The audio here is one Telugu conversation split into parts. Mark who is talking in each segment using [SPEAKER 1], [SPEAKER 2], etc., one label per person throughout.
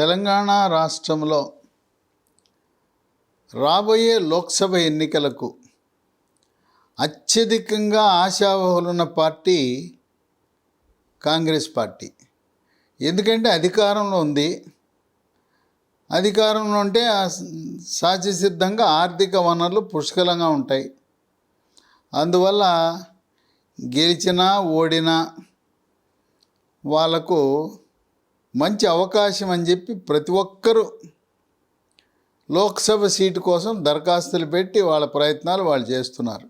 [SPEAKER 1] తెలంగాణ రాష్ట్రంలో రాబోయే లోక్సభ ఎన్నికలకు అత్యధికంగా ఆశావహులున్న పార్టీ కాంగ్రెస్ పార్టీ. ఎందుకంటే అధికారంలో ఉంది. అధికారంలో ఉంటే సహజసిద్ధంగా ఆర్థిక వనరులు పుష్కలంగా ఉంటాయి. అందువల్ల గెలిచినా ఓడినా వాళ్ళకు మంచి అవకాశం అని చెప్పి ప్రతి ఒక్కరూ లోక్సభ సీటు కోసం దరఖాస్తులు పెట్టి వాళ్ళ ప్రయత్నాలు వాళ్ళు చేస్తున్నారు.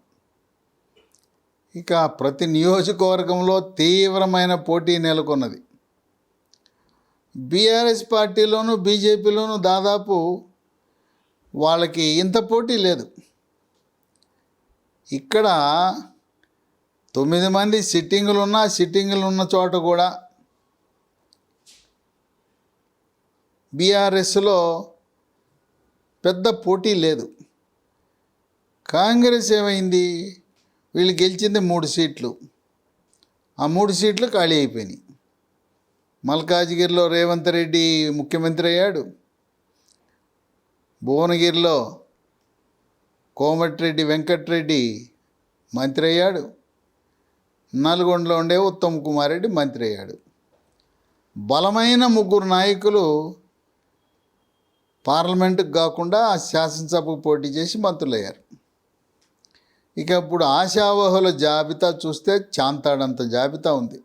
[SPEAKER 1] ఇక ప్రతి నియోజకవర్గంలో తీవ్రమైన పోటీ నెలకొన్నది. బీఆర్ఎస్ పార్టీలోను బీజేపీలోను దాదాపు వాళ్ళకి ఇంత పోటీ లేదు. ఇక్కడ తొమ్మిది మంది సిట్టింగులు ఉన్న సిట్టింగులు ఉన్న చోట కూడా బీఆర్ఎస్లో పెద్ద పోటీ లేదు. కాంగ్రెస్ ఏమైంది? వీళ్ళు గెలిచింది మూడు సీట్లు. ఆ మూడు సీట్లు ఖాళీ అయిపోయినాయి. మల్కాజ్గిరిలో రేవంత్ రెడ్డి ముఖ్యమంత్రి అయ్యాడు. భువనగిరిలో కోమటిరెడ్డి వెంకట్రెడ్డి మంత్రి అయ్యాడు. నల్గొండలో ఉండే ఉత్తమ్ కుమార్ రెడ్డి మంత్రి అయ్యాడు. బలమైన ముగ్గురు నాయకులు పార్లమెంటుకు కాకుండా శాసనసభకు పోటీ చేసి మంత్రులయ్యారు. ఇక ఇప్పుడు ఆశావహుల జాబితా చూస్తే చాంతాడంత జాబితా ఉంది.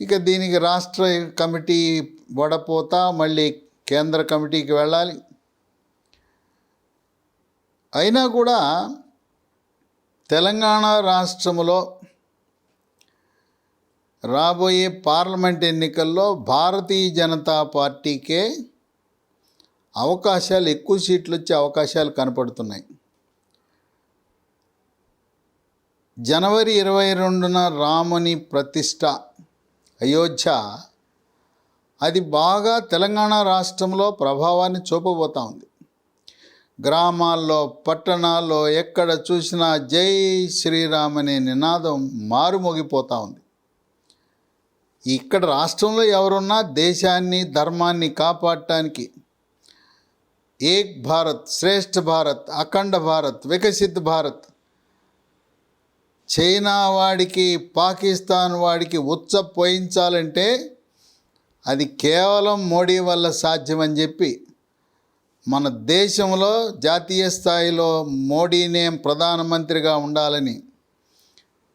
[SPEAKER 1] ఇక దీనికి రాష్ట్ర కమిటీ వడపోతా మళ్ళీ కేంద్ర కమిటీకి వెళ్ళాలి. అయినా కూడా తెలంగాణ రాష్ట్రంలో రాబోయే పార్లమెంట్ ఎన్నికల్లో భారతీయ జనతా పార్టీకే అవకాశాలు ఎక్కువ సీట్లు వచ్చే అవకాశాలు కనపడుతున్నాయి. జనవరి ఇరవై రెండున రాముని ప్రతిష్ట అయోధ్య. అది బాగా తెలంగాణ రాష్ట్రంలో ప్రభావాన్ని చూపబోతా ఉంది. గ్రామాల్లో పట్టణాల్లో ఎక్కడ చూసినా జై శ్రీరామ్ అనే నినాదం మారుమోగిపోతూ ఉంది. ఇక్కడ రాష్ట్రంలో ఎవరున్నా దేశాన్ని ధర్మాన్ని కాపాడటానికి ఏక్ భారత్ శ్రేష్ఠ భారత్ అఖండ భారత్ వికసిత్ భారత్ చైనా వాడికి పాకిస్తాన్ వాడికి ఉచ్చ పోయించాలంటే అది కేవలం మోడీ వల్ల సాధ్యమని చెప్పి మన దేశంలో జాతీయ స్థాయిలో మోడీనే ప్రధానమంత్రిగా ఉండాలని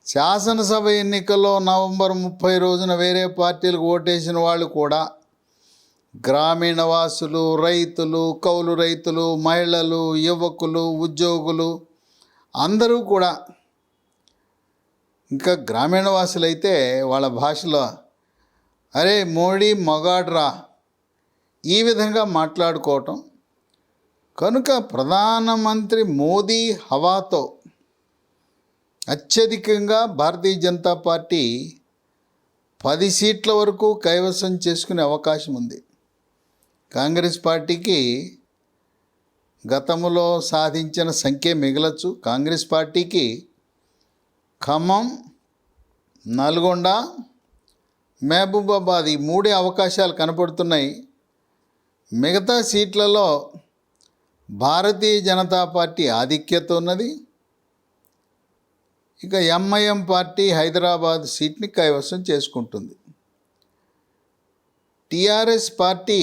[SPEAKER 1] శాసనసభ ఎన్నికల్లో నవంబర్ ముప్పై రోజున వేరే పార్టీలకు ఓటేసిన వాళ్ళు కూడా గ్రామీణ వాసులు రైతులు కౌలు రైతులు మహిళలు యువకులు ఉద్యోగులు అందరూ కూడా ఇంకా గ్రామీణ వాసులైతే వాళ్ళ భాషలో అరే మోడీ మగాడ్రా ఈ విధంగా మాట్లాడుకోవటం. కనుక ప్రధానమంత్రి మోదీ హవాతో అత్యధికంగా భారతీయ జనతా పార్టీ పది సీట్ల వరకు కైవసం చేసుకునే అవకాశం ఉంది. కాంగ్రెస్ పార్టీకి గతంలో సాధించిన సంఖ్య మిగలచ్చు. కాంగ్రెస్ పార్టీకి ఖమ్మం నల్గొండ మహబూబాబాద్ ఈ మూడే అవకాశాలు కనపడుతున్నాయి. మిగతా సీట్లలో భారతీయ జనతా పార్టీ ఆధిక్యత ఉన్నది. ఇక ఎంఐఎం పార్టీ హైదరాబాద్ సీట్ని కైవసం చేసుకుంటుంది. టీఆర్ఎస్ పార్టీ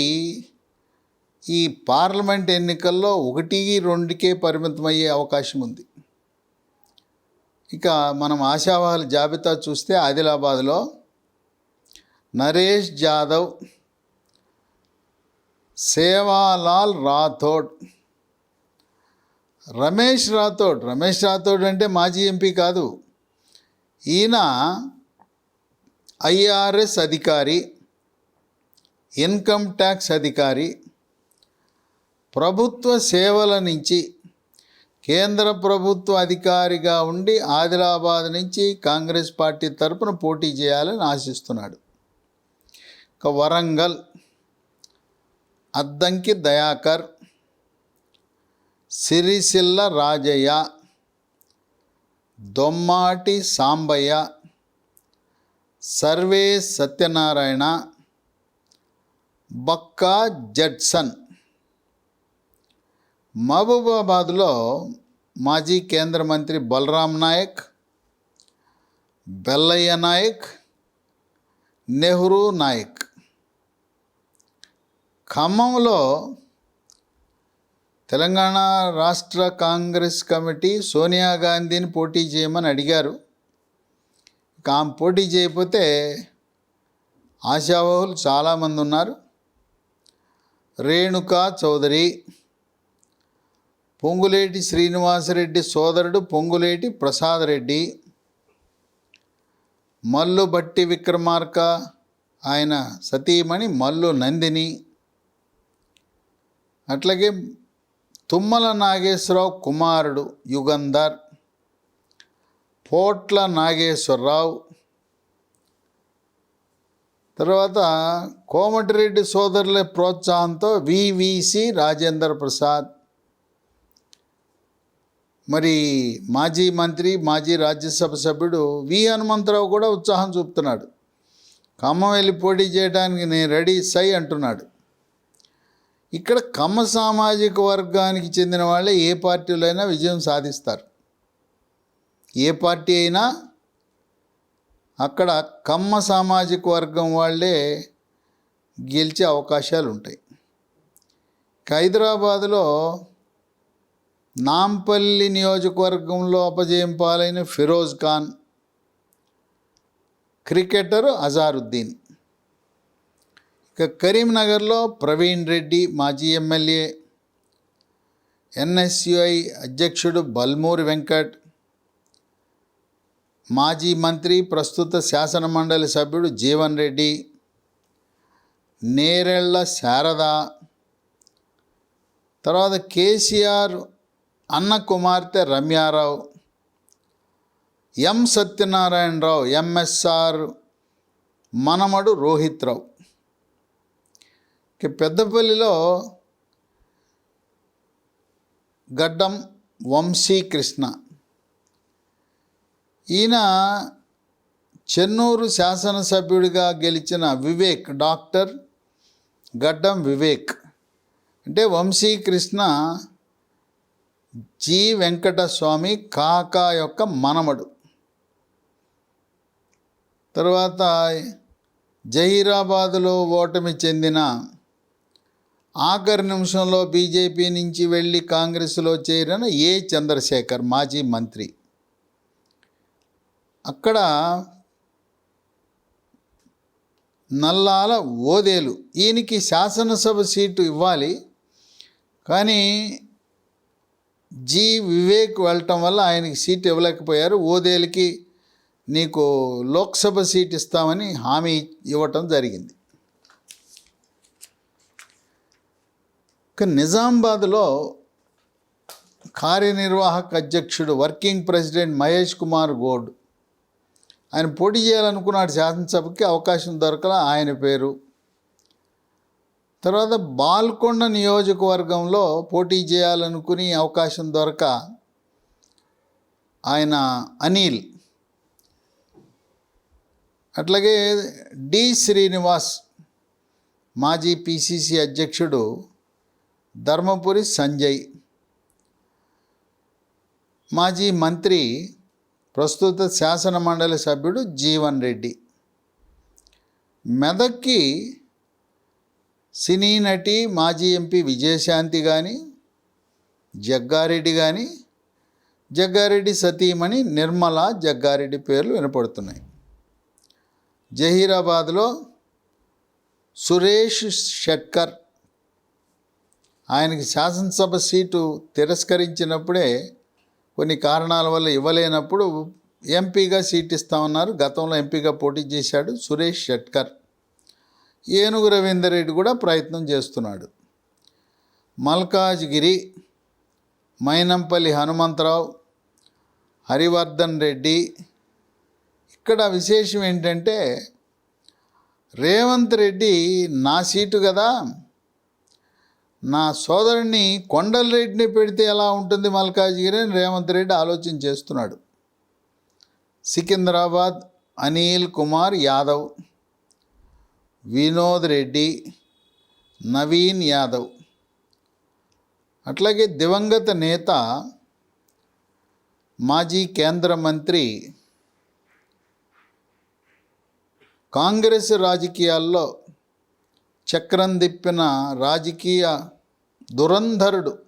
[SPEAKER 1] ఈ పార్లమెంట్ ఎన్నికల్లో ఒకటి రెండుకే పరిమితమయ్యే అవకాశం ఉంది. ఇక మనం ఆశావాహుల జాబితా చూస్తే ఆదిలాబాద్లో నరేష్ జాదవ్ సేవాలాల్ రాథోడ్ రమేష్ రాథోడ్ రమేష్ రాథోడ్ అంటే మాజీ ఎంపీ కాదు. ఈయన ఐఆర్ఎస్ అధికారి ఇన్కమ్ ట్యాక్స్ అధికారి ప్రభుత్వ సేవల నుంచి కేంద్ర ప్రభుత్వ అధికారిగా ఉండి ఆదిలాబాద్ నుంచి కాంగ్రెస్ పార్టీ తరపున పోటీ చేయాలని ఆశిస్తున్నాడు. ఇక వరంగల్ అద్దంకి దయాకర్ సిరిసిల్ల రాజయ్య దొమ్మాటి సాంబయ్య సర్వే సత్యనారాయణ బక్కా జడ్సన్. మహబూబాబాద్లో మాజీ కేంద్ర మంత్రి బలరాం నాయక్ బెల్లయ్య నాయక్ నెహ్రూ నాయక్. ఖమ్మంలో తెలంగాణ రాష్ట్ర కాంగ్రెస్ కమిటీ సోనియా గాంధీని పోటీ చేయమని అడిగారు. ఆమె పోటీ చేయకపోతే ఆశావహులు చాలామంది ఉన్నారు. రేణుకా చౌదరి పొంగులేటి శ్రీనివాసరెడ్డి సోదరుడు పొంగులేటి ప్రసాద్ రెడ్డి మల్లు భట్టి విక్రమార్క ఆయన సతీమణి మల్లు నందిని. అట్లాగే తుమ్మల నాగేశ్వరరావు కుమారుడు యుగంధర్ పోట్ల నాగేశ్వరరావు తర్వాత కోమటిరెడ్డి సోదరుల ప్రోత్సాహంతో వివిసి రాజేంద్ర ప్రసాద్ మరి మాజీ మంత్రి మాజీ రాజ్యసభ సభ్యుడు వి హనుమంతరావు కూడా ఉత్సాహం చూపుతున్నాడు. ఖమ్మం వెళ్ళి పోటీ చేయడానికి నేను రెడీ సై అంటున్నాడు. ఇక్కడ కమ్మ సామాజిక వర్గానికి చెందిన వాళ్ళే ఏ పార్టీలో అయినా విజయం సాధిస్తారు. ఏ పార్టీ అయినా అక్కడ కమ్మ సామాజిక వర్గం వాళ్ళే గెలిచే అవకాశాలు ఉంటాయి. హైదరాబాదులో నాంపల్లి నియోజకవర్గంలో అపజయం పాలైన ఫిరోజ్ ఖాన్ క్రికెటర్ అజారుద్దీన్. ఇక కరీంనగర్లో ప్రవీణ్ రెడ్డి మాజీ ఎమ్మెల్యే ఎన్ఎస్యుఐ అధ్యక్షుడు బల్మూరి వెంకట్ మాజీ మంత్రి ప్రస్తుత శాసన మండలి సభ్యుడు జీవన్ రెడ్డి నేరెళ్ళ శారద తర్వాత కేసీఆర్ అన్న కుమార్తె రమ్యారావు ఎం సత్యనారాయణరావు ఎంఎస్ఆర్ మనమడు రోహిత్ రావు పెద్దపల్లిలో గడ్డం వంశీకృష్ణ. ఈయన చెన్నూరు శాసనసభ్యుడిగా గెలిచిన వివేక్ డాక్టర్ గడ్డం వివేక్. అంటే వంశీకృష్ణ జి. వెంకటస్వామి కాకా యొక్క మనమడు తర్వాత జహీరాబాదులో ఓటమి చెందిన ఆఖరి నిమిషంలో బీజేపీ నుంచి వెళ్ళి కాంగ్రెస్లో చేరిన ఏ చంద్రశేఖర్ మాజీ మంత్రి? అక్కడ నల్లాల ఓదేలు. ఈయనకి శాసనసభ సీటు ఇవ్వాలి. కానీ జి వివేక్ వెళ్ళటం వల్ల ఆయనకి సీట్ ఇవ్వలేకపోయారు. ఓదేలికి నీకు లోక్సభ సీట్ ఇస్తామని హామీ ఇవ్వటం జరిగింది. నిజామాబాద్లో కార్యనిర్వాహక అధ్యక్షుడు వర్కింగ్ ప్రెసిడెంట్ మహేష్ కుమార్ గోడ్ ఆయన పోటీ చేయాలనుకున్నాడు. శాసనసభకి అవకాశం దొరకల ఆయన పేరు. తర్వాత బాల్కొండ నియోజకవర్గంలో పోటీ చేయాలనుకుని అవకాశం దొరక ఆయన అనిల్. అట్లాగే డి శ్రీనివాస్ మాజీ పిసిసి అధ్యక్షుడు ధర్మపురి సంజయ్. మాజీ మంత్రి ప్రస్తుత శాసన మండలి సభ్యుడు జీవన్ రెడ్డి. మెదక్కి సినీ నటి మాజీ ఎంపీ విజయశాంతి కానీ జగ్గారెడ్డి కానీ జగ్గారెడ్డి సతీమణి నిర్మల జగ్గారెడ్డి పేర్లు వినపడుతున్నాయి. జహీరాబాద్లో సురేష్ షట్కర్ ఆయనకి శాసనసభ సీటు తిరస్కరించినప్పుడే కొన్ని కారణాల వల్ల ఇవ్వలేనప్పుడు ఎంపీగా సీట్ ఇస్తామన్నారు గతంలో ఎంపీగా పోటీ చేశాడు సురేష్ షెట్కర్. ఏనుగు రవీందర్ రెడ్డి కూడా ప్రయత్నం చేస్తున్నాడు. మల్కాజ్గిరి మైనంపల్లి హనుమంతరావు హరివర్ధన్ రెడ్డి. ఇక్కడ విశేషం ఏంటంటే రేవంత్ రెడ్డి నా సీటు కదా నా సోదరుడిని కొండల రెడ్డిని పెడితే ఎలా ఉంటుంది మల్కాజ్గిరి అని రేవంత్ రెడ్డి ఆలోచన చేస్తున్నాడు. సికింద్రాబాద్ అనిల్ కుమార్ యాదవ్ వినోద్ రెడ్డి నవీన్ యాదవ్. అట్లాగే దివంగత నేత మాజీ కేంద్ర మంత్రి కాంగ్రెస్ రాజకీయాల్లో చక్రం తిప్పిన రాజకీయ దురంధరుడు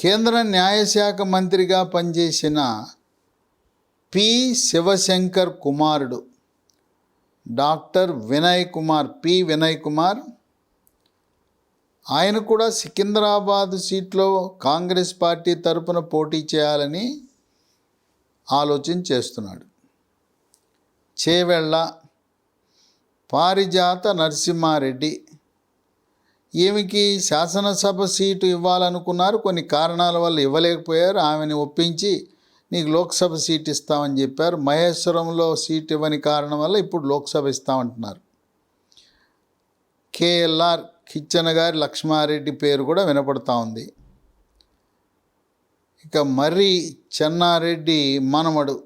[SPEAKER 1] కేంద్ర న్యాయశాఖ మంత్రిగా పనిచేసిన పి. శివశంకర్ కుమారుడు డాక్టర్ వినయ్ కుమార్ పి. వినయ్ కుమార్. ఆయన కూడా సికింద్రాబాద్ సీట్లో కాంగ్రెస్ పార్టీ తరపున పోటీ చేయాలని ఆలోచన చేస్తున్నాడు. చేవెళ్ళ పారిజాత నరసింహారెడ్డి. ఈమెకి శాసనసభ సీటు ఇవ్వాలనుకున్నారు. కొన్ని కారణాల వల్ల ఇవ్వలేకపోయారు. ఆమెని ఒప్పించి నీకు లోక్సభ సీట్ ఇస్తామని చెప్పారు. మహేశ్వరంలో సీట్ ఇవ్వని కారణం వల్ల ఇప్పుడు లోక్సభ ఇస్తామంటున్నారు. కేఎల్ఆర్ కిచ్చన గారి లక్ష్మారెడ్డి పేరు కూడా వినపడతా ఉంది. ఇక మర్రి చెన్నారెడ్డి మనమడు.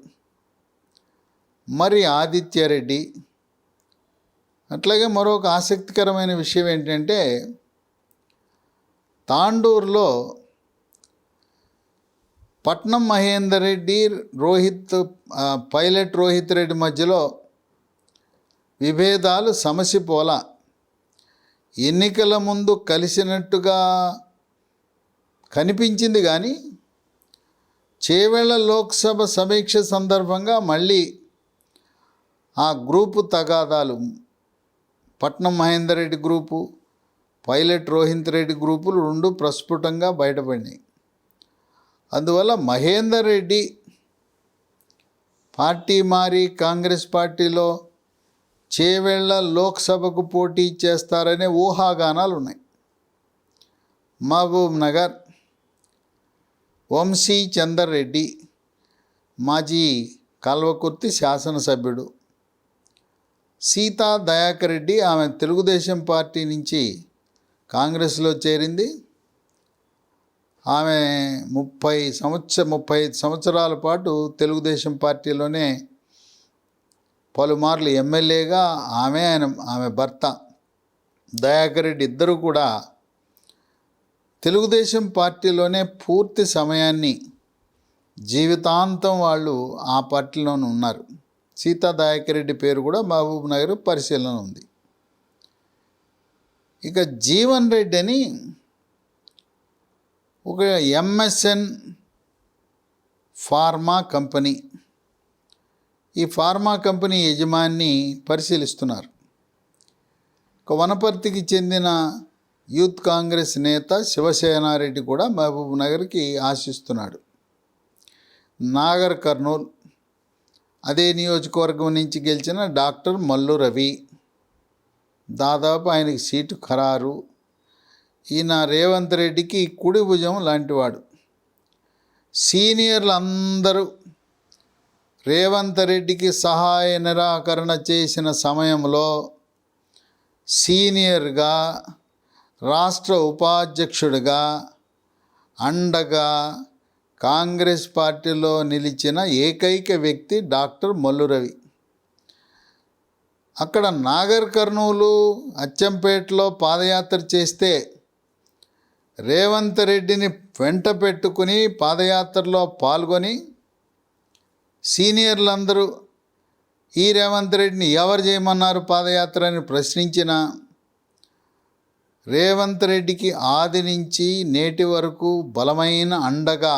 [SPEAKER 1] మరి ఆదిత్యారెడ్డి అట్లాగే మరొక ఆసక్తికరమైన విషయం ఏంటంటే తాండూరులో పట్నం మహేందర్ రెడ్డి రోహిత్ పైలట్ రోహిత్ రెడ్డి మధ్యలో విభేదాలు సమస్య ఎన్నికల ముందు కలిసినట్టుగా కనిపించింది కానీ చేవెళ్ళ లోక్సభ సమీక్ష సందర్భంగా మళ్ళీ ఆ గ్రూపు తగాదాలు పట్నం మహేందర్ రెడ్డి గ్రూపు పైలట్ రోహిత్ రెడ్డి గ్రూపులు రెండు ప్రస్ఫుటంగా బయటపడినాయి. అందువల్ల మహేందర్ రెడ్డి పార్టీ మారి కాంగ్రెస్ పార్టీలో చేవెళ్ళ లోక్సభకు పోటీ చేస్తారనే ఊహాగానాలు ఉన్నాయి. మహబూబ్ నగర్ వంశీ చందర్ రెడ్డి మాజీ కల్వకుర్తి శాసనసభ్యుడు సీతా దయాకర్ రెడ్డి ఆమె తెలుగుదేశం పార్టీ నుంచి కాంగ్రెస్లో చేరింది. ఆమె ముప్పై సంవత్సర ముప్పై ఐదు సంవత్సరాల పాటు తెలుగుదేశం పార్టీలోనే పలుమార్లు ఎమ్మెల్యేగా ఆమె ఆయన ఆమె భర్త దయాకర్ రెడ్డి ఇద్దరు కూడా తెలుగుదేశం పార్టీలోనే పూర్తి సమయాన్ని జీవితాంతం వాళ్ళు ఆ పార్టీలోనే ఉన్నారు. సీతా దాయకరెడ్డి రెడ్డి పేరు కూడా మహబూబ్ నగర్ పరిశీలన ఉంది. ఇక జీవన్ రెడ్డి అని ఒక ఎంఎస్ఎన్ ఫార్మా కంపెనీ ఈ ఫార్మా కంపెనీ యజమాని పరిశీలిస్తున్నారు. ఒక వనపర్తికి చెందిన యూత్ కాంగ్రెస్ నేత శివసేనారెడ్డి కూడా మహబూబ్ నగర్కి ఆశిస్తున్నాడు. నాగర్ కర్నూల్ అదే నియోజకవర్గం నుంచి గెలిచిన డాక్టర్ మల్లు రవి. దాదాపు ఆయనకి సీటు ఖరారు. ఈయన రేవంత్ రెడ్డికి కుడి భుజం లాంటివాడు. సీనియర్లు అందరూ రేవంత్ రెడ్డికి సహాయ నిరాకరణ చేసిన సమయంలో సీనియర్గా రాష్ట్ర ఉపాధ్యక్షుడిగా అండగా కాంగ్రెస్ పార్టీలో నిలిచిన ఏకైక వ్యక్తి డాక్టర్ మల్లురవి అక్కడ నాగర్ కర్నూలు అచ్చంపేటలో పాదయాత్ర చేస్తే రేవంత్ రెడ్డిని వెంట పెట్టుకుని పాదయాత్రలో పాల్గొని సీనియర్లందరూ ఈ రేవంత్ రెడ్డిని ఎవరు చేయమన్నారు పాదయాత్ర అని ప్రశ్నించిన రేవంత్ రెడ్డికి ఆది నుంచి నేటి వరకు బలమైన అండగా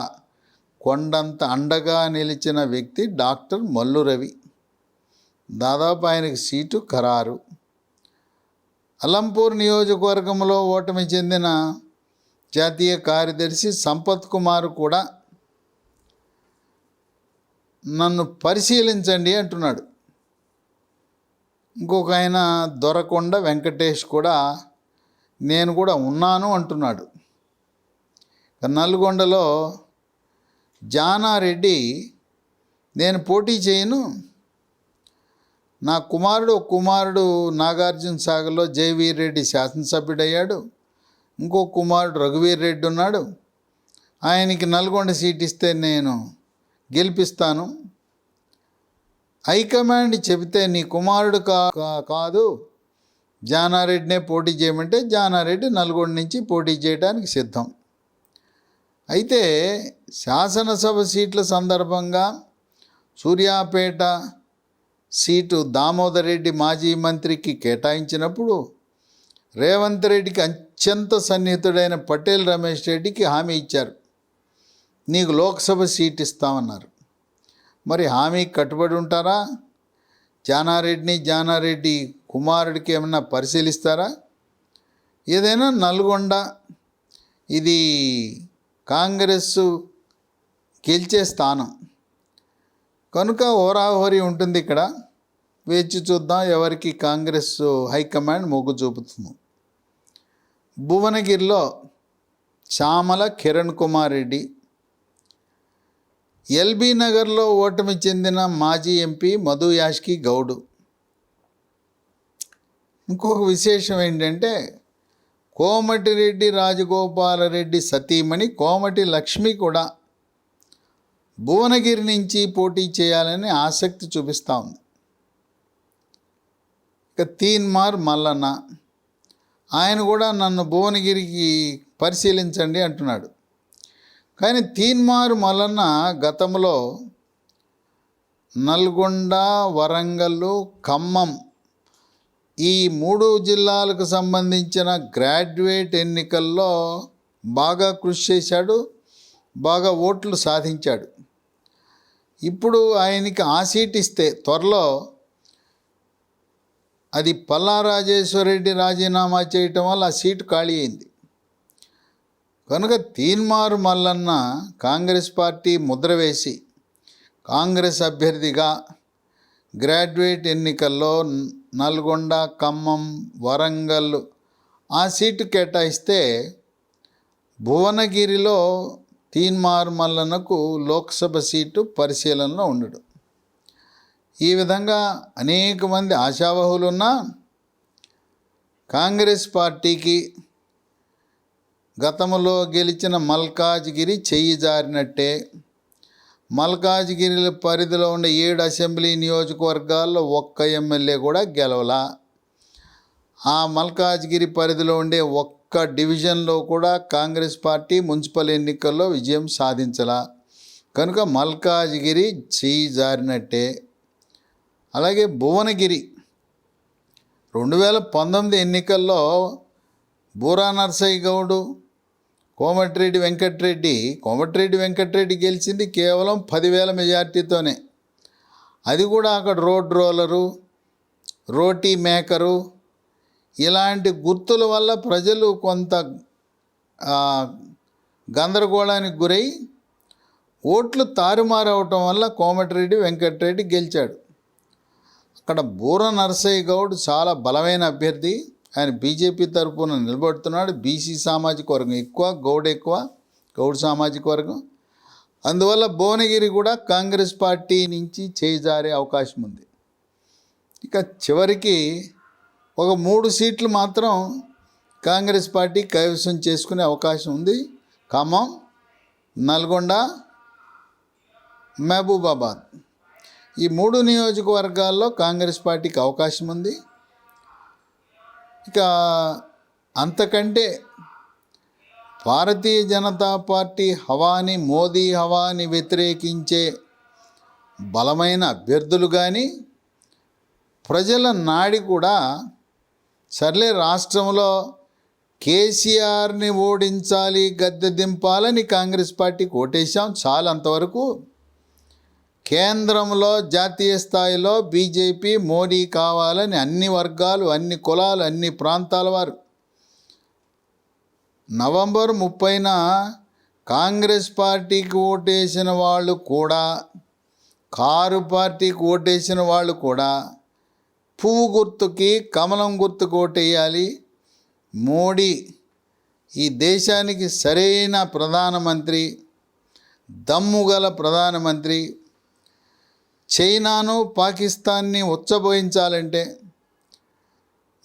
[SPEAKER 1] కొండంత అండగా నిలిచిన వ్యక్తి డాక్టర్ మల్లు రవి. దాదాపు ఆయనకి సీటు ఖరారు. అలంపూర్ నియోజకవర్గంలో ఓటమి చెందిన జాతీయ కార్యదర్శి సంపత్ కుమార్ కూడా నన్ను పరిశీలించండి అంటున్నాడు. ఇంకొక ఆయన దొరకొండ వెంకటేష్ కూడా నేను కూడా ఉన్నాను అంటున్నాడు. నల్గొండలో జానారెడ్డి నేను పోటీ చేయను. నా కుమారుడు కుమారుడు నాగార్జున సాగర్లో జయవీర్ రెడ్డి శాసనసభ్యుడయ్యాడు. ఇంకో కుమారుడు రఘువీర్ రెడ్డి ఉన్నాడు. ఆయనకి నల్గొండ సీట్ ఇస్తే నేను గెలిపిస్తాను. హైకమాండ్ చెబితే నీ కుమారుడు కా కా- కాదు. జానారెడ్డినే పోటీ చేయమంటే జానారెడ్డి నల్గొండ నుంచి పోటీ చేయడానికి సిద్ధం. అయితే శాసనసభ సీట్ల సందర్భంగా సూర్యాపేట సీటు దామోదర్ రెడ్డి మాజీ మంత్రికి కేటాయించినప్పుడు రేవంత్ రెడ్డికి అత్యంత సన్నిహితుడైన పటేల్ రమేష్ రెడ్డికి హామీ ఇచ్చారు. నీకు లోక్సభ సీట్ ఇస్తామన్నారు. మరి హామీ కట్టుబడి ఉంటారా? జానారెడ్డిని జానారెడ్డి కుమారుడికి ఏమన్నా పరిశీలిస్తారా? ఏదైనా నల్గొండ ఇది కాంగ్రెస్ గెలిచే స్థానం. కనుక ఓరాహోరీ ఉంటుంది ఇక్కడ. వేచి చూద్దాం ఎవరికి కాంగ్రెస్ హైకమాండ్ మొగ్గు చూపుతుంది. భువనగిరిలో చామల కిరణ్ కుమార్ రెడ్డి. ఎల్బీ నగర్లో ఓటమి చెందిన మాజీ ఎంపీ మధు యాష్కి గౌడు. ఇంకొక విశేషం ఏంటంటే కోమటిరెడ్డి రాజగోపాలరెడ్డి సతీమణి కోమటి లక్ష్మి కూడా భువనగిరి నుంచి పోటీ చేయాలని ఆసక్తి చూపిస్తూ ఉంది. ఇక తీన్మార్ మల్లన్న ఆయన కూడా నన్ను భువనగిరికి పరిశీలించండి అంటున్నాడు. కానీ తీన్మార్ మల్లన్న గతంలో నల్గొండ వరంగల్ ఖమ్మం ఈ మూడు జిల్లాలకు సంబంధించిన గ్రాడ్యుయేట్ ఎన్నికల్లో బాగా కృషి చేశాడు బాగా ఓట్లు సాధించాడు. ఇప్పుడు ఆయనకి ఆ సీట్ ఇస్తే త్వరలో అది పల్లా రాజేశ్వరరెడ్డి రాజీనామా చేయటం వల్ల ఆ సీటు ఖాళీ అయింది. కనుక తీన్మారు మల్లన్న కాంగ్రెస్ పార్టీ ముద్ర వేసి కాంగ్రెస్ అభ్యర్థిగా గ్రాడ్యుయేట్ ఎన్నికల్లో నల్గొండ ఖమ్మం వరంగల్ ఆ సీటు కేటాయిస్తే భువనగిరిలో తీన్మార్ మల్లనకు లోక్సభ సీటు పరిశీలనలో ఉండడు ఈ విధంగా అనేక మంది ఆశావహులున్నా కాంగ్రెస్ పార్టీకి గతంలో గెలిచిన మల్కాజ్గిరి చెయ్యి జారినట్టే మల్కాజ్గిరి పరిధిలో ఉండే ఏడు అసెంబ్లీ నియోజకవర్గాల్లో ఒక్క ఎమ్మెల్యే కూడా గెలవలా. ఆ మల్కాజ్గిరి పరిధిలో ఉండే ఒక్క డివిజన్లో కూడా కాంగ్రెస్ పార్టీ మున్సిపల్ ఎన్నికల్లో విజయం సాధించలా. కనుక మల్కాజ్గిరి చేయి జారినట్టే అలాగే భువనగిరి రెండు వేల పంతొమ్మిది ఎన్నికల్లో బూరా నర్సయ్య గౌడు కోమటిరెడ్డి వెంకటరెడ్డి కోమటిరెడ్డి వెంకటరెడ్డి గెలిచింది కేవలం పదివేల మెజార్టీతోనే. అది కూడా అక్కడ రోడ్ రోలరు రోటీ మేకరు ఇలాంటి గుర్తుల వల్ల ప్రజలు కొంత గందరగోళానికి గురై ఓట్లు తారుమారు అవటం వల్ల కోమటిరెడ్డి వెంకటరెడ్డి గెలిచాడు. అక్కడ బూర నరసయ్య గౌడ్ చాలా బలమైన అభ్యర్థి. ఆయన బీజేపీ తరఫున నిలబడుతున్నాడు. బీసీ సామాజిక వర్గం ఎక్కువ గౌడ్ ఎక్కువ గౌడ్ సామాజిక వర్గం. అందువల్ల భువనగిరి కూడా కాంగ్రెస్ పార్టీ నుంచి చేజారే అవకాశం ఉంది. ఇక చివరికి ఒక మూడు సీట్లు మాత్రం కాంగ్రెస్ పార్టీ కైవసం చేసుకునే అవకాశం ఉంది. ఖమ్మం నల్గొండ మహబూబాబాద్. ఈ మూడు నియోజకవర్గాల్లో కాంగ్రెస్ పార్టీకి అవకాశం ఉంది. ఇక అంతకంటే భారతీయ జనతా పార్టీ హవాని మోదీ హవాని వ్యతిరేకించే బలమైన అభ్యర్థులు కానీ ప్రజల నాడి కూడా సర్లే రాష్ట్రంలో కేసీఆర్ని ఓడించాలి గద్దె దింపాలని కాంగ్రెస్ పార్టీకి ఓటేశాం చాలు అంతవరకు కేంద్రంలో జాతీయ స్థాయిలో బీజేపీ మోడీ కావాలని అన్ని వర్గాలు అన్ని కులాలు అన్ని ప్రాంతాల వారు. నవంబర్ ముప్పైన కాంగ్రెస్ పార్టీకి ఓటేసిన వాళ్ళు కూడా కారు పార్టీకి ఓటేసిన వాళ్ళు కూడా పువ్వు గుర్తుకి కమలం గుర్తుకు ఓటేయాలి. మోడీ ఈ దేశానికి సరైన ప్రధానమంత్రి దమ్ముగల ప్రధానమంత్రి చైనాను పాకిస్తాన్ని ఉచ్చబోయించాలంటే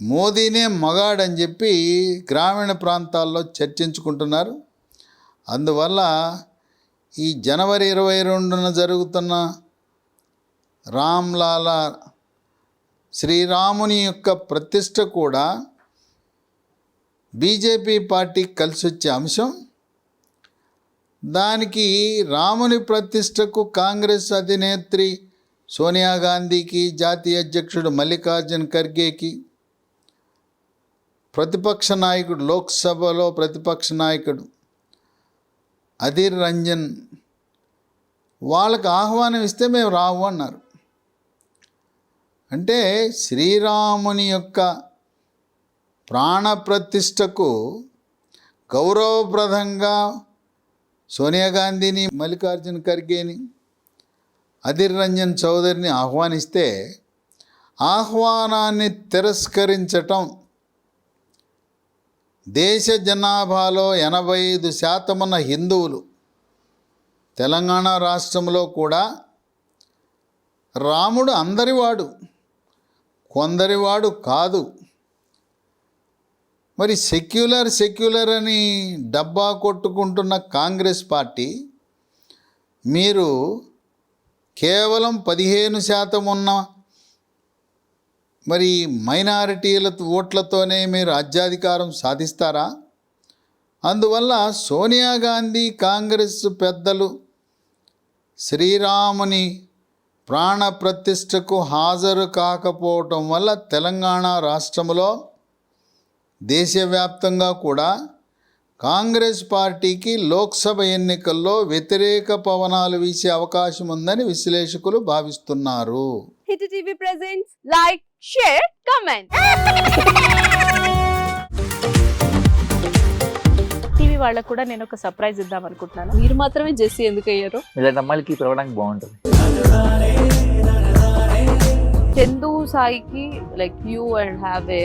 [SPEAKER 1] మోదీనే మగాడని చెప్పి గ్రామీణ ప్రాంతాల్లో చర్చించుకుంటున్నారు. అందువల్ల ఈ జనవరి ఇరవై రెండున జరుగుతున్న రామ్లాల శ్రీరాముని యొక్క ప్రతిష్ట కూడా బీజేపీ పార్టీ కలిసి వచ్చే అంశం. దానికి రాముని ప్రతిష్టకు కాంగ్రెస్ అధినేత్రి సోనియా గాంధీకి జాతీయ అధ్యక్షుడు మల్లికార్జున్ ఖర్గేకి ప్రతిపక్ష నాయకుడు లోక్సభలో ప్రతిపక్ష నాయకుడు అధీర్ రంజన్ వాళ్ళకి ఆహ్వానం ఇస్తే మేము రావు అన్నారు. అంటే శ్రీరాముని యొక్క ప్రాణప్రతిష్టకు గౌరవప్రదంగా సోనియా గాంధీని మల్లికార్జున ఖర్గేని అధిర్ రంజన్ చౌదరిని ఆహ్వానిస్తే ఆహ్వానాన్ని తిరస్కరించటం దేశ జనాభాలో ఎనభై ఐదు శాతమున్న హిందువులు తెలంగాణ రాష్ట్రంలో కూడా రాముడు అందరివాడు కొందరివాడు కాదు. మరి సెక్యులర్ సెక్యులర్ అని డబ్బా కొట్టుకుంటున్న కాంగ్రెస్ పార్టీ మీరు కేవలం పదిహేను శాతం ఉన్న మరి మైనారిటీల ఓట్లతోనే మీరు రాజ్యాధికారం సాధిస్తారా? అందువల్ల సోనియా గాంధీ కాంగ్రెస్ పెద్దలు శ్రీరాముని ప్రాణ ప్రతిష్టకు హాజరు కాకపోవటం వల్ల తెలంగాణ రాష్ట్రంలో దేశవ్యాప్తంగా కూడా కాంగ్రెస్ పార్టీకి లోక్సభ ఎన్నికల్లో వ్యతిరేక పవనాలు వీసే అవకాశం ఉందని విశ్లేషకులు భావిస్తున్నారు.
[SPEAKER 2] Hit TV presents like share comment.
[SPEAKER 3] TV వాళ్ళకు కూడా నేను ఒక సర్ప్రైజ్ ఇద్దాం అనుకుంటున్నాను.
[SPEAKER 2] మీరు మాత్రమే జెస్సీ ఎందుకు అయ్యారు
[SPEAKER 4] ఇలాంటి అమ్మాయిలకి పిలవడానికి బాగుంటుంది.
[SPEAKER 2] చందు సాయికి like you and have a